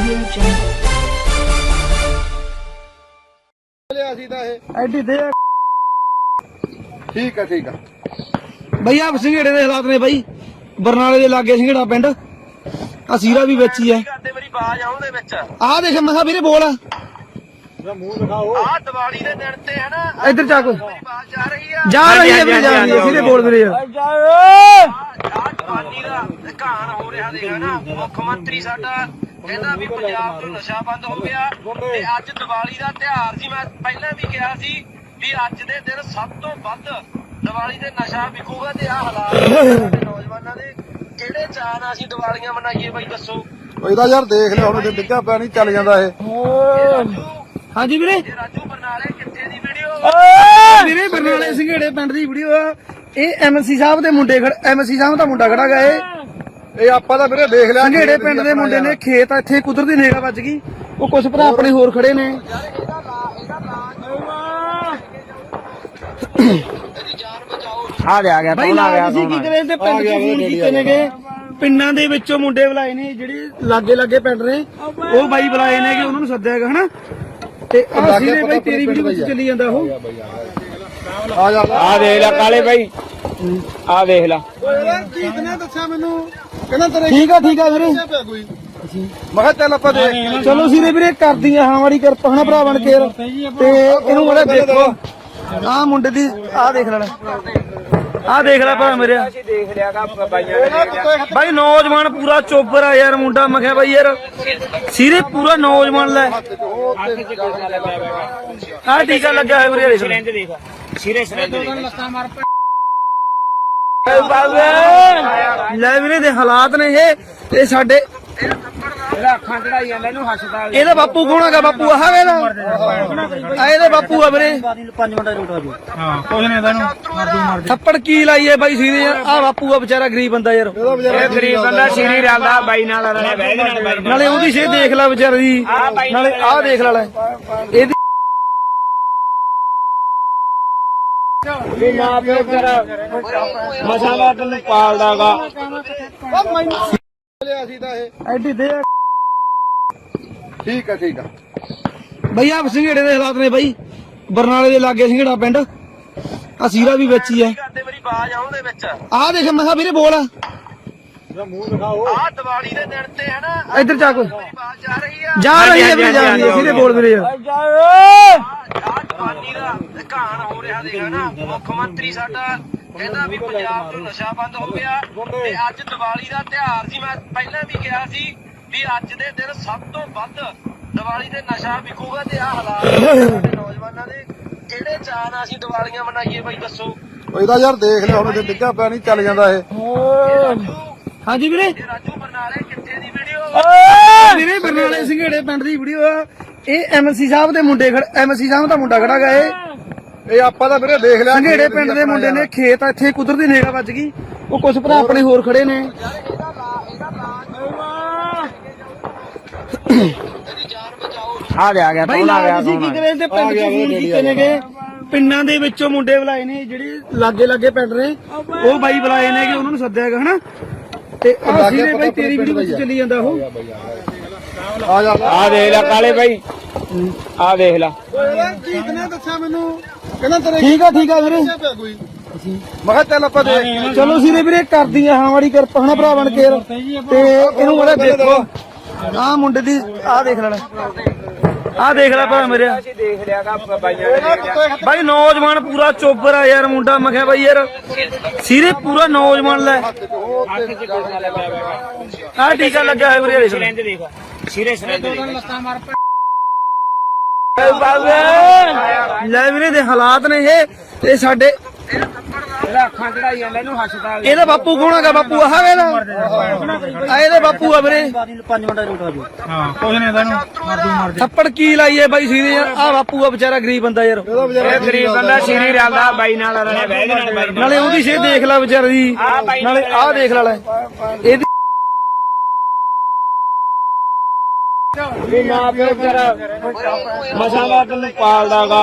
Audio Jungle. ਲਿਆ ਸੀ ਤਾਂ ਇਹ ਐਡੀ ਦੇ ਠੀਕ ਆ ਠੀਕ ਆ। ਬਈ ਆ ਸਿੰਘੇੜੇ ਦੇ ਹਾਲਾਤ ਨੇ ਬਈ। ਬਰਨਾਲੇ ਦੇ ਲਾਗੇ ਸਿੰਘੇੜਾ ਪਿੰਡ। ਆ ਸੀਰਾ ਵੀ ਵਿੱਚ ਹੀ ਹੈ ਕਰਦੇ ਮੇਰੀ ਬਾਜ ਆਉਂਦੇ ਵਿੱਚ ਆਹ ਦੇਖ ਮੈਂ ਕਿਹਾ ਵੀਰੇ ਬੋਲ। ਆਹ ਦੀਵਾਲੀ ਦੇ ਦਿਨ ਤੇ ਹੈ ਨਾ ਇੱਧਰ ਜਾ ਕੋਈ ਮੇਰੀ ਬਾਜ ਜਾ ਰਹੀ ਆ। ਜਾ ਰਹੀ ਹੈ ਵੀਰੇ ਜਾ ਰਹੀ ਹੈ ਵੀਰੇ ਬੋਲ ਵੀਰੇ। ਆਹ ਦੀਵਾਲੀ ਦਾ ਘਾਣ ਹੋ ਰਿਹਾ ਨਾ। ਮੁੱਖ ਮੰਤਰੀ ਸਾਡਾ ਕਹਿੰਦਾ ਵੀ ਪੰਜਾਬ ਤੋਂ ਨਸ਼ਾ ਬੰਦ ਹੋ ਗਿਆ ਤੇ ਅੱਜ ਦੀਵਾਲੀ ਦਾ ਤਿਉਹਾਰ ਸੀ। ਮੈਂ ਪਹਿਲਾਂ ਵੀ ਕਿਹਾ ਸੀ ਵੀ ਅੱਜ ਦੇ ਦਿਨ ਸਭ ਤੋਂ ਵੱਧ ਦੀਵਾਲੀ ਤੇ ਨਸ਼ਾ ਵਿਕੂਗਾ ਤੇ ਆਹ ਹਾਲਾਤ ਨੌਜਵਾਨਾਂ ਦੇ। ਕਿਹੜੇ ਚਾਅ ਨਾਲ ਅਸੀਂ ਦੀਵਾਲੀਆਂ ਮਨਾਈਏ ਬਾਈ ਦੱਸੋ? ਇਹਦਾ ਯਾਰ ਦੇਖ ਲਿਆ ਹੁਣ ਜੇ ਡਿੱਗਾ ਪਿਆ ਨਹੀਂ ਚੱਲ ਜਾਂਦਾ ਇਹ। ਹਾਂਜੀ ਵੀਰੇ। ਇਹ ਰਾਜੂ ਬਰਨਾਲੇ ਕਿੱਥੇ ਦੀ ਵੀਡੀਓ ਵੀਰੇ ਬਰਨਾਲੇ ਸਿੰਘੇੜੇ ਪਿੰਡ ਦੀ ਵੀਡੀਓ ਆ। ਇਹ ਐਮਸੀ ਸਾਹਿਬ ਦੇ ਮੁੰਡੇ ਖੜ ਐਮਸੀ ਸਾਹਿਬ ਦਾ ਮੁੰਡਾ ਖੜਾ ਗਾ ਇਹ। ਇਹ ਆਪਾਂ ਤਾਂ ਵੀਰੇ ਦੇਖ ਲਿਆ ਸਿੰਘੇੜੇ ਪਿੰਡ ਦੇ ਮੁੰਡੇ ਨੇ ਖੇਤ ਇੱਥੇ ਕੁਦਰਤੀ ਨੇੜਾ ਵੱਜ ਗਈ। ਉਹ ਕੁਝ ਭਰਾ ਆਪਣੇ ਹੋਰ ਖੜੇ ਨੇ। ਆ ਗਿਆ ਆ ਗਿਆ ਬਾਈ ਨਾਲ ਤੁਸੀਂ ਕੀ ਕਰੇ? ਤੇ ਪਿੰਡ ਚ ਫੋਨ ਕੀਤੇ ਨੇਗੇ ਪਿੰਡਾਂ ਦੇ ਵਿੱਚੋਂ ਮੁੰਡੇ ਬੁਲਾਏ ਨੇ ਜਿਹੜੇ ਲਾਗੇ ਲਾਗੇ ਪਿੰਡ ਨੇ। ਉਹ ਬਾਈ ਬੁਲਾਏ ਨੇ ਕਿ ਉਹਨਾਂ ਨੂੰ ਸੱਦਿਆ ਹੈਗਾ ਹਨਾ? ਤੇ ਆ ਲਾਗੇ ਬਾਈ ਪਤਾ ਤੇਰੀ ਵੀਡੀਓ ਵਿੱਚ ਆ। ਚੱਲੀ ਜਾਂਦਾ ਉਹ। ਆ ਜਾ। ਆ ਦੇਖ ਲੈ ਕਾਲੇ ਬਾਈ। ਆ ਦੇਖ ਲੈ। ਜੀਤ ਨੇ ਦੱਸਿਆ ਮੈਨੂੰ ਕਹਿੰਦਾ ਤੇਰੇ ਠੀਕ ਆ ਠੀਕ ਆ ਵੀਰੇ। ਕੋਈ ਮੈਂ ਕਿਹਾ ਚੱਲ ਆਪਾਂ ਦੇਖ ਚਲੋ ਸੀਰੇ ਵੀਰੇ ਕਰਦੀਆਂ ਹਾਂ ਵਾਲੀ ਕਿਰਪਾ ਹਨਾ ਭਰਾ ਬਣ ਕੇ। ਤੇ ਇਹਨੂੰ ਮੜਾ ਦੇਖੋ। ਆਹ ਮੁੰਡੇ ਦੀ ਆਹ ਦੇਖ ਲੈਣਾ ਆਹ ਦੇਖ ਲੈ ਭਰਾ ਮੇਰੇ। ਦੇਖ ਲਿਆਗਾ ਬਾਈਆਂ ਨੇ ਦੇਖ ਲਿਆ। ਬਾਈ ਨੌਜਵਾਨ ਪੂਰਾ ਚੋਬਰ ਆ ਯਾਰ ਮੁੰਡਾ ਮੈਂ ਕਿਹਾ ਬਾਈ ਯਾਰ ਸੀਰੇ ਪੂਰਾ ਨੌਜਵਾਨ ਲੈ। ਆਹ ਟੀਕਾ ਲੱਗਿਆ ਹੋਇਆ ਵੀਰੇ ਸਿਰੇ ਦੇਖ। ਲੈ ਵੀਰੇ ਦੇ ਹਾਲਾਤ ਨੇ ਇਹ। ਇਹ ਸਾਡੇ ਇਹਦਾ ਅੱਖਾਂ ਚੜਾਈ ਜਾਂਦਾ ਇਹਨੂੰ ਹਸਪਤਾਲ ਇਹਦਾ ਬਾਪੂ ਕੌਣ ਹੈਗਾ? ਬਾਪੂ ਆਹ ਵੇਲਾ ਆ ਇਹਦੇ ਬਾਪੂ ਆ ਵੀਰੇ। ਹਾਂ ਕੁਝ ਨਹੀਂ ਇਹਨੂੰ ਥੱਪੜ ਕੀ ਲਾਈਏ ਬਾਈ ਸੀਰੇ ਆ ਬਾਪੂ ਆ ਵਿਚਾਰਾ ਗਰੀਬ ਬੰਦਾ ਯਾਰ। ਇਹ ਗਰੀਬ ਬੰਦਾ ਸ਼ੀਰੀ ਰਲਦਾ ਬਾਈ ਨਾਲ ਉਹਦੀ ਸੇ ਦੇਖ ਲੈ ਵਿਚਾਰੀ। ਦੀ ਨਾਲੇ ਆਹ ਦੇਖ ਲੈ ਲੈ। ਇਹਦੀ ਵੀ ਮਾਂ ਪਿਓ ਤੇਰਾ ਮਸਾਂ ਦਾ ਤੈਨੂੰ ਪਾਲਦਾਗਾ ਲਿਆ ਸੀ ਤਾਂ ਇਹ ਐਡੀ ਦੇ ਠੀਕ ਆ ਠੀਕ ਆ ਬਈ ਆ ਸਿੰਘੇੜੇ ਦੇ ਹਾਲਾਤ ਨੇ ਬਾਈ। ਬਰਨਾਲੇ ਦੇ ਲਾਗੇ ਸਿੰਘੇੜਾ ਪਿੰਡ। ਆ ਸੀਰਾ ਵੀ ਵਿੱਚ ਹੀ ਹੈ ਕਰਦੇ ਮੇਰੀ ਬਾਜ ਆਉਂਦੇ ਵਿੱਚ ਆਹ ਦੇਖ ਮੈਂ ਕਿਹਾ ਵੀਰੇ ਬੋਲ। ਆਹ ਦੀਵਾਲੀ ਦੇ ਦਿਨ ਤੇ ਹੈ ਨਾ ਇੱਧਰ ਜਾ ਕੋਈ। ਜਾ ਰਹੀ ਆ। ਜਾ ਰਹੀ ਹੈ ਵੀਰੇ ਜਾ ਰਹੀ ਹੈ ਸੀਰੇ ਬੋਲ ਵੀਰੇ। ਯਾਰ ਦੀਵਾਲੀ ਦਾ ਘਾਣ ਹੋ ਰਿਹਾ ਦੇਗਾ ਨਾ ਮੁੱਖ ਮੰਤਰੀ ਸਾਡਾ ਕਹਿੰਦਾ ਵੀ ਪੰਜਾਬ ਤੋਂ ਨਸ਼ਾ ਬੰਦ ਹੋ ਗਿਆ ਤੇ ਅੱਜ ਦੀਵਾਲੀ ਦਾ ਤਿਉਹਾਰ ਸੀ। ਮੈਂ ਪਹਿਲਾਂ ਵੀ ਕਿਹਾ ਸੀ ਵੀ ਅੱਜ ਦੇ ਦਿਨ ਸਭ ਤੋਂ ਵੱਧ ਦੀਵਾਲੀ ਤੇ ਨਸ਼ਾ ਵਿਕੂਗਾ ਤੇ ਆਹ ਹਾਲਾਤ ਨੌਜਵਾਨਾਂ ਦੇ। ਕਿਹੜੇ ਨਾਲ ਅਸੀਂ ਦੀਵਾਲੀਆਂ ਮਨਾਈਏ ਬਾਈ ਦੱਸੋ? ਇਹਦਾ ਯਾਰ ਦੇਖ ਲਿਆ ਹੁਣ ਜੇ ਡਿੱਗਾ ਪਿਆ ਨਹੀਂ ਚੱਲ ਜਾਂਦਾ ਇਹ। ਹਾਂਜੀ ਵੀਰੇ। ਰਾਜੂ ਬਰਨਾਲੇ ਕਿੱਥੇ ਦੀ ਵੀਡੀਓ ਵੀਰੇ ਬਰਨਾਲੇ ਸਿੰਘੇੜੇ ਪਿੰਡ ਦੀ ਵੀਡੀਓ ਆ। ਇਹ ਐਮਸੀ ਸਾਹਿਬ ਦੇ ਮੁੰਡੇ ਖੜ ਐਮਸੀ ਸਾਹਿਬ ਦਾ ਮੁੰਡਾ ਖੜਾ ਗਾ ਇਹ। ਇਹ ਆਪਾਂ ਤਾਂ ਵੀਰੇ ਦੇਖ ਲਿਆ ਸੰਘੇੜੇ ਪਿੰਡ ਦੇ ਮੁੰਡੇ ਨੇ ਖੇਤ ਇੱਥੇ ਕੁਦਰਤੀ ਨੇੜਾ ਵੱਜ ਗਈ। ਉਹ ਕੁਝ ਭਰਾ ਆਪਣੇ ਹੋਰ ਖੜੇ ਨੇ। ਆ ਗਿਆ ਆ ਗਿਆ ਬਾਈ ਨਾਲ ਤੁਸੀਂ ਕੀ ਕਰੇ ਤੇ ਪਿੰਡ ਚ ਫੋਨ ਕੀਤੇ ਨੇਗੇ ਪਿੰਡਾਂ ਦੇ ਵਿੱਚੋਂ ਮੁੰਡੇ ਬੁਲਾਏ ਨੇ ਜਿਹੜੇ ਲਾਗੇ ਲਾਗੇ ਪਿੰਡ ਨੇ। ਉਹ ਬਾਈ ਬੁਲਾਏ ਨੇ ਕਿ ਉਹਨਾਂ ਨੂੰ ਸੱਦਿਆ ਹੈਗਾ ਹਨਾ? ਤੇ ਆ ਲਾਗੇ ਸੀਰੇ ਬਾਈ ਤੇਰੀ ਵੀਡੀਓ ਵਿੱਚ ਆ। ਚੱਲੀ ਜਾਂਦਾ ਉਹ। ਆ ਜਾ। ਆ ਦੇਖ ਲੈ ਕਾਲੇ ਬਾਈ। ਆ ਦੇਖ ਲੈ। ਜੀਤ ਨੇ ਦੱਸਿਆ ਮੈਨੂੰ ਕਹਿੰਦਾ ਤੇਰੇ ਠੀਕ ਆ ਠੀਕ ਆ ਵੀਰੇ। ਪਿਆ ਕੋਈ ਮੈਂ ਕਿਹਾ ਚੱਲ ਆਪਾਂ ਦੇਖ ਚਲੋ ਸੀਰੇ ਵੀਰੇ ਕਰਦੀਆਂ ਹਾਂ ਵਾਲੀ ਕਿਰਪਾ ਹਨਾ ਭਰਾ ਬਣ ਕੇ। ਤੇ ਇਹਨੂੰ ਮੜਾ ਦੇਖੋ। ਆਹ ਮੁੰਡੇ ਦੀ ਆਹ ਦੇਖ ਲੈਣਾ ਆਹ ਦੇਖ ਲੈ ਭਰਾ ਮੇਰੇ। ਦੇਖ ਲਿਆਗਾ ਬਾਈਆਂ ਨੇ ਬਾਈ ਨੌਜਵਾਨ ਪੂਰਾ ਚੋਬਰ ਆ ਯਾਰ ਮੁੰਡਾ। ਮੈਂ ਕਿਹਾ ਬਾਈ ਯਾਰ ਸੀਰੇ ਪੂਰਾ ਨੌਜਵਾਨ ਲੈ। ਆਹ ਟੀਕਾ ਲੱਗਿਆ ਹੋਇਆ ਵੀਰੇ ਦੇਖ। ਸਿਰੇ ਸਿਰੰਜ ਦੇਖ ਲੈ ਵੀਰੇ ਦੇ ਹਾਲਾਤ ਨੇ ਇਹ। ਇਹ ਸਾਡੇ ਇਹਦਾ ਅੱਖਾਂ ਚੜਾਈ ਜਾਂਦਾ ਇਹਨੂੰ ਹਸਪਤਾਲ ਇਹਦਾ ਬਾਪੂ ਕੌਣ ਹੈਗਾ? ਬਾਪੂ ਆਹ ਵੇਲਾ ਆ ਇਹਦੇ ਬਾਪੂ ਆ ਵੀਰੇ। ਹਾਂ ਕੁਝ ਨਹੀਂ ਇਹਨੂੰ ਥੱਪੜ ਕੀ ਲਾਈਏ ਬਾਈ ਸੀਰੇ ਆ ਬਾਪੂ ਆ ਵਿਚਾਰਾ ਗਰੀਬ ਬੰਦਾ ਯਾਰ। ਇਹ ਗਰੀਬ ਬੰਦਾ ਸ਼ੀਰੀ ਰਲਦਾ ਬਾਈ ਨਾਲ ਉਹਦੀ ਸੇ ਦੇਖ ਲੈ ਵਿਚਾਰੀ। ਦੀ ਨਾਲੇ ਆਹ ਦੇਖ ਲੈ ਲੈ। ਇਹਦੀ ਵੀ ਮਾਂ ਪਿਓ ਤੇਰਾ ਮਸਾਂ ਦਾ ਤੈਨੂੰ ਪਾਲਦਾਗਾ।